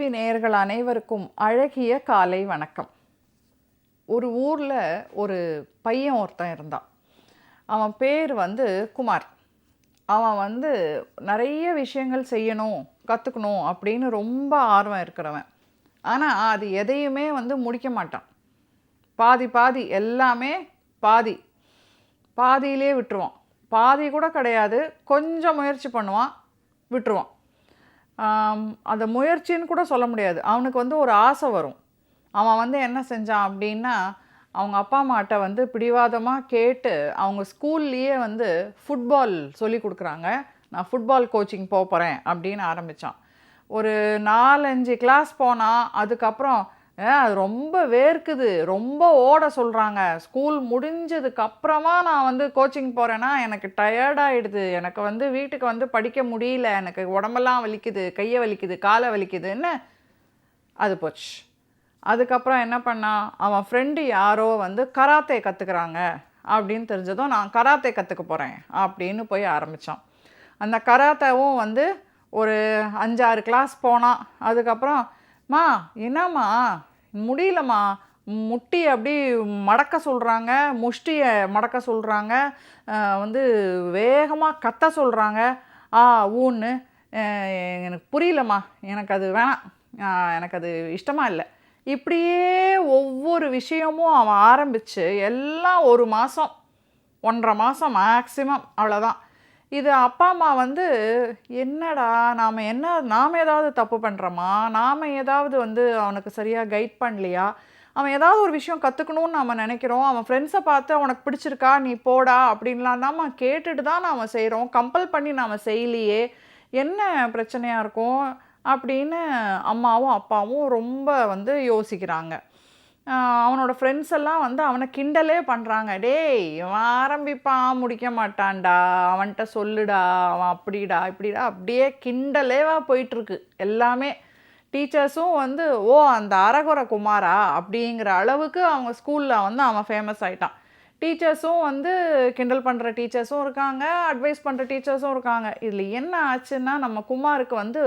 TV நேயர்கள் அனைவருக்கும் அழகிய காலை வணக்கம். ஒரு ஊரில் ஒரு பையன் ஒருத்தன் இருந்தான். அவன் பேர் வந்து குமார். அவன் வந்து நிறைய விஷயங்கள் செய்யணும் கற்றுக்கணும் அப்படின்னு ரொம்ப ஆர்வம் இருக்கிறவன். ஆனால் அது எதையுமே வந்து முடிக்க மாட்டான். பாதி பாதி எல்லாமே பாதி. பாதியிலே விட்டுருவான். பாதி கூட கிடையாது. கொஞ்சம் முயற்சி பண்ணுவான் விட்டுருவான். அந்த முயற்சின்னு கூட சொல்ல முடியாது. அவனுக்கு வந்து ஒரு ஆசை வரும். அவன் வந்து என்ன செஞ்சான் அப்படின்னா அவங்க அப்பா அம்மாட்ட வந்து பிடிவாதமாக கேட்டு அவங்க ஸ்கூல்லையே வந்து ஃபுட்பால் சொல்லி கொடுக்குறாங்க. நான் ஃபுட்பால் கோச்சிங் போக போகிறேன் அப்படின்னு ஆரம்பித்தான் ஒரு நாலஞ்சு கிளாஸ் போனால் அதுக்கப்புறம் அது ரொம்ப வேர்க்குது. ரொம்ப ஓட சொல்கிறாங்க ஸ்கூல் முடிஞ்சதுக்கு அப்புறமா நான் வந்து கோச்சிங் போகிறேன்னா எனக்கு டயர்டாகிடுது எனக்கு வந்து வீட்டுக்கு வந்து படிக்க முடியல. எனக்கு உடம்பெல்லாம் வலிக்குது கையை வலிக்குது காலை வலிக்குதுன்னு அது போச்சு. அதுக்கப்புறம் என்ன பண்ணான் அவன் ஃப்ரெண்டு யாரோ வந்து கராத்தே கற்றுக்குறாங்க அப்படின்னு தெரிஞ்சதும் நான் கராத்தே கற்றுக்க போகிறேன் அப்படின்னு போய் ஆரம்பித்தான் அந்த கராத்தேவும் வந்து ஒரு அஞ்சாறு கிளாஸ் போனான் அதுக்கப்புறம் மா என்னம்மா? முடியலம்மா. முட்டி அப்படி மடக்க சொல்கிறாங்க முஷ்டியை மடக்க சொல்கிறாங்க வந்து வேகமாக கத்த சொல்கிறாங்க ஆ ஊன்னு. எனக்கு புரியலம்மா. எனக்கு அது வேணாம். எனக்கு அது இஷ்டமாக இல்லை. இப்படியே ஒவ்வொரு விஷயமும் அவன் ஆரம்பித்து எல்லாம் ஒரு மாதம் ஒன்றரை மாதம் மேக்சிமம் அவ்வளோதான் இது அப்பா அம்மா வந்து என்னடா நாம் என்ன நாம் ஏதாவது தப்பு பண்ணுறோமா நாம் ஏதாவது வந்து அவனுக்கு சரியாக கைட் பண்ணலையா? அவன் ஏதாவது ஒரு விஷயம் கற்றுக்கணும்னு நம்ம நினைக்கிறோம். அவன் ஃப்ரெண்ட்ஸை பார்த்து அவனுக்கு பிடிச்சிருக்கா? நீ போடா அப்படின்லாம் நம்ம கேட்டுட்டு தான் நாம் செய்கிறோம் கம்பல் பண்ணி நாம் செய்யலையே. என்ன பிரச்சனையாக இருக்கும்? அப்படின்னு அம்மாவும் அப்பாவும் ரொம்ப வந்து யோசிக்கிறாங்க. அவனோட ஃப்ரெண்ட்ஸ் எல்லாம் வந்து அவனை கிண்டலே பண்ணுறாங்க டேய் இவன் ஆரம்பிப்பான் முடிக்க மாட்டான்டா. அவன்கிட்ட சொல்லுடா. அவன் அப்படிடா இப்படிடா. அப்படியே கிண்டலேவா போயிட்டுருக்கு. எல்லாமே டீச்சர்ஸும் வந்து ஓ அந்த அரகுர குமாரா? அப்படிங்கிற அளவுக்கு அவங்க ஸ்கூலில் வந்து அவன் ஃபேமஸ் ஆயிட்டான். டீச்சர்ஸும் வந்து கிண்டல் பண்ணுற டீச்சர்ஸும் இருக்காங்க. அட்வைஸ் பண்ணுற டீச்சர்ஸும் இருக்காங்க. இதில் என்ன ஆச்சுன்னா நம்ம குமாருக்கு வந்து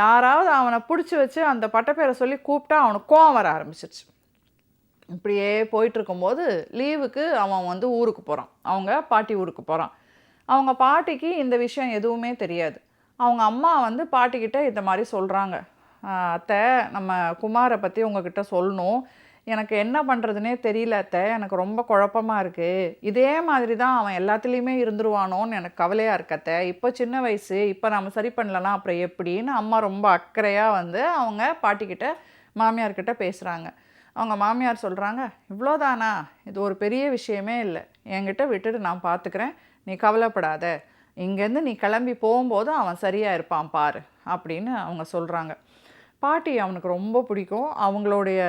யாராவது அவனை பிடிச்சி வச்சு அந்த பட்டப்பேரை சொல்லி கூப்பிட்டா அவனுக்கு கோவம் வர ஆரம்பிச்சிருச்சு. இப்படியே போயிட்டுருக்கும்போது லீவுக்கு அவன் வந்து ஊருக்கு போகிறான் அவங்க பாட்டி ஊருக்கு போகிறான் அவங்க பாட்டிக்கு இந்த விஷயம் எதுவுமே தெரியாது. அவங்க அம்மா வந்து பாட்டிக்கிட்ட இந்த மாதிரி சொல்கிறாங்க அத்தை நம்ம குமாரை பற்றி உங்ககிட்ட சொல்லணும். எனக்கு என்ன பண்ணுறதுனே தெரியல அத்தை. எனக்கு ரொம்ப குழப்பமா இருக்குது இதே மாதிரி தான் அவன் எல்லாத்துலேயுமே இருந்துருவானோன்னு எனக்கு கவலையாக இருக்கத்தை இப்போ சின்ன வயசு இப்போ நம்ம சரி பண்ணலன்னா அப்புறம் எப்படின்னு அம்மா ரொம்ப அக்கறையாக வந்து அவங்க பாட்டிக்கிட்ட மாமியார்கிட்ட பேசுகிறாங்க அவங்க மாமியார் சொல்கிறாங்க இவ்வளோதானா? இது ஒரு பெரிய விஷயமே இல்லை. என்கிட்ட விட்டுட்டு நான் பார்த்துக்கிறேன். நீ கவலைப்படாத. இங்கேருந்து நீ கிளம்பி போகும்போது அவன் சரியாக இருப்பான் பாரு அப்படின்னு அவங்க சொல்கிறாங்க பாட்டி அவனுக்கு ரொம்ப பிடிக்கும். அவங்களுடைய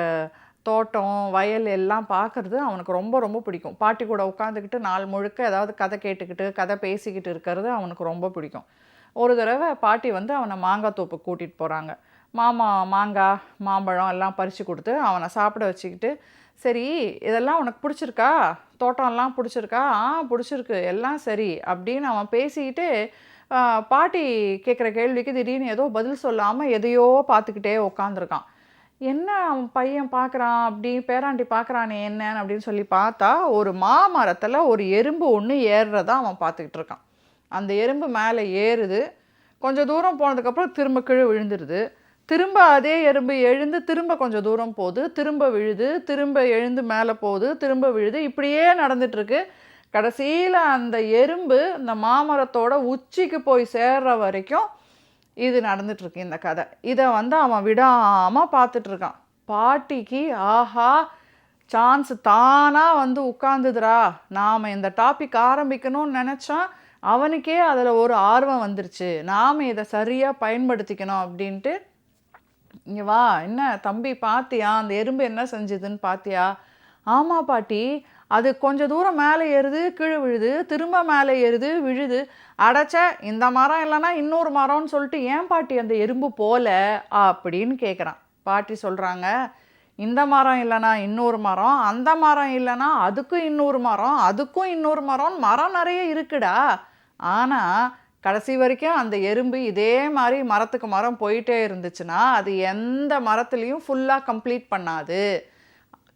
தோட்டம் வயல் எல்லாம் பார்க்குறது அவனுக்கு ரொம்ப ரொம்ப பிடிக்கும். பாட்டி கூட உட்காந்துக்கிட்டு நாள் முழுக்க ஏதாவது கதை கேட்டுக்கிட்டு கதை பேசிக்கிட்டு இருக்கிறது அவனுக்கு ரொம்ப பிடிக்கும். ஒரு தடவை பாட்டி வந்து அவனை மாங்காய் தோப்புக்கு கூட்டிகிட்டு போகிறாங்க மாமா மாங்காய் மாம்பழம் எல்லாம் பறித்து கொடுத்து அவனை சாப்பிட வச்சுக்கிட்டு சரி இதெல்லாம் உனக்கு பிடிச்சிருக்கா? தோட்டம்லாம் பிடிச்சிருக்கா? ஆ பிடிச்சிருக்கு. எல்லாம் சரி. அப்படின்னு அவன் பேசிக்கிட்டு பாட்டி கேட்குற கேள்விக்கு திடீர்னு ஏதோ பதில் சொல்லாமல் எதையோ பார்த்துக்கிட்டே உட்காந்துருக்கான் என்ன அவன் பையன் பார்க்குறான்? அப்படி பேராண்டி பார்க்குறானே என்னன்னு? அப்படின்னு சொல்லி பார்த்தா ஒரு மாமரத்தில் ஒரு எறும்பு ஒன்று ஏறுறதா அவன் பார்த்துக்கிட்டு இருக்கான். அந்த எறும்பு மேலே ஏறுது. கொஞ்சம் தூரம் போனதுக்கப்புறம் திரும்ப கீழே விழுந்துருது. திரும்ப அதே எறும்பு எழுந்து திரும்ப கொஞ்சம் தூரம் போகுது திரும்ப விழுது திரும்ப எழுந்து மேலே போகுது திரும்ப விழுது. இப்படியே நடந்துட்டுருக்கு. கடைசியில் அந்த எறும்பு இந்த மாமரத்தோட உச்சிக்கு போய் சேர்ற வரைக்கும் இது நடந்துட்டுருக்கு இந்த கதை. இதை வந்து அவன் விடாமல் பார்த்துட்ருக்கான் பாட்டிக்கு ஆஹா சான்ஸ் தானாக வந்து உட்காந்துதுரா நாம் இந்த டாபிக் ஆரம்பிக்கணும்னு நினச்சா அவனுக்கே அதில் ஒரு ஆர்வம் வந்துருச்சு. நாம் இதை சரியாக பயன்படுத்திக்கணும் அப்படின்ட்டு இங்கே வா என்ன தம்பி பாத்தியா? அந்த எறும்பு என்ன செஞ்சுதுன்னு பாத்தியா? ஆமாம் பாட்டி அது கொஞ்ச தூரம் மேலே ஏறுது கீழே விழுது திரும்ப மேலே ஏறுது விழுது. அடைச்ச இந்த மரம் இல்லைன்னா இன்னொரு மரம்னு சொல்லிட்டு ஏன் பாட்டி அந்த எறும்பு போல அப்படின்னு கேட்குறான் பாட்டி சொல்கிறாங்க இந்த மரம் இல்லைனா இன்னொரு மரம் அந்த மரம் இல்லைன்னா அதுக்கும் இன்னொரு மரம் அதுக்கும் இன்னொரு மரம் மரம் நிறைய இருக்குடா. ஆனால் கடைசி வரைக்கும் அந்த எறும்பு இதே மாதிரி மரத்துக்கு மரம் போயிட்டே இருந்துச்சுன்னா அது எந்த மரத்துலேயும் ஃபுல்லாக கம்ப்ளீட் பண்ணாது.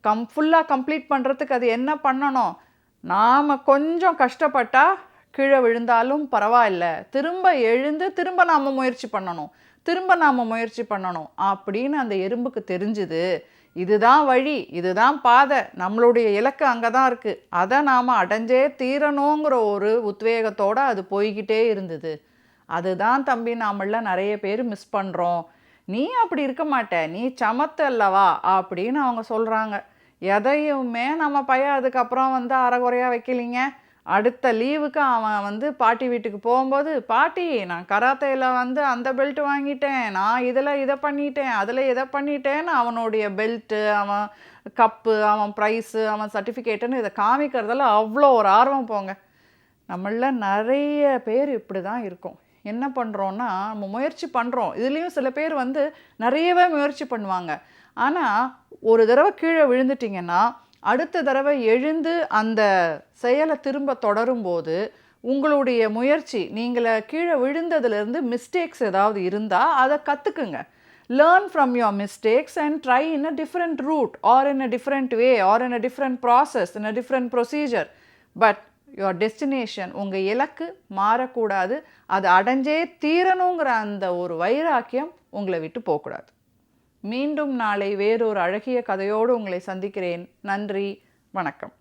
கம் ஃபுல்லாக கம்ப்ளீட் பண்ணுறதுக்கு அது என்ன பண்ணணும்? நாம் கொஞ்சம் கஷ்டப்பட்டால் கீழே விழுந்தாலும் பரவாயில்ல. திரும்ப எழுந்து திரும்ப நாம் முயற்சி பண்ணணும். திரும்ப நாம் முயற்சி பண்ணணும். அப்படின்னு அந்த எறும்புக்கு தெரிஞ்சுது. இதுதான் வழி இதுதான் பாதை நம்மளுடைய இலக்கு அங்கே தான் இருக்குது அதை நாம் அடைஞ்சே தீரணுங்கிற ஒரு உத்வேகத்தோடு அது போய்கிட்டே இருந்தது. அதுதான் தம்பி நாமள நிறைய பேர் மிஸ் பண்ணுறோம் நீ அப்படி இருக்க மாட்ட நீ சமத்து அல்லவா? அப்படின்னு அவங்க சொல்கிறாங்க எதையுமே நம்ம பையன் அதுக்கப்புறம் வந்து அறகுறையாக வைக்கலிங்க. அடுத்த லீவுக்கு அவன் வந்து பாட்டி வீட்டுக்கு போகும்போது பாட்டி நான் கராத்தையில் வந்து அந்த பெல்ட் வாங்கிட்டேன். நான் இதில் இதை பண்ணிட்டேன். அதில் இதை பண்ணிட்டேன்னு அவனுடைய பெல்ட்டு அவன் கப்பு அவன் ப்ரைஸு அவன் சர்டிஃபிகேட்டுன்னு இதை காமிக்கிறதுல அவ்வளோ ஒரு ஆர்வம் போங்க. நம்மள நிறைய பேர் இப்படி தான் இருக்கும். என்ன பண்ணுறோன்னா நம்ம முயற்சி பண்ணுறோம் இதுலேயும் சில பேர் வந்து நிறையவே முயற்சி பண்ணுவாங்க. ஆனால் ஒரு தடவை கீழே விழுந்துட்டிங்கன்னா அடுத்த தடவை எழுந்து அந்த செயலை திரும்ப தொடரும்போது உங்களுடைய முயற்சி நீங்களை கீழே விழுந்ததுலேருந்து மிஸ்டேக்ஸ் ஏதாவது இருந்தால் அதை கற்றுக்குங்க learn from your mistakes and try in a different route or in a different way or in a different process in a different procedure but your destination உங்கள் இலக்கு மாறக்கூடாது. அது அடைஞ்சே தீரணுங்கிற அந்த ஒரு வைராக்கியம் உங்களை விட்டு போகக்கூடாது. மீண்டும் நாளை வேறொரு அழகிய கதையோடு உங்களை சந்திக்கிறேன். நன்றி வணக்கம்.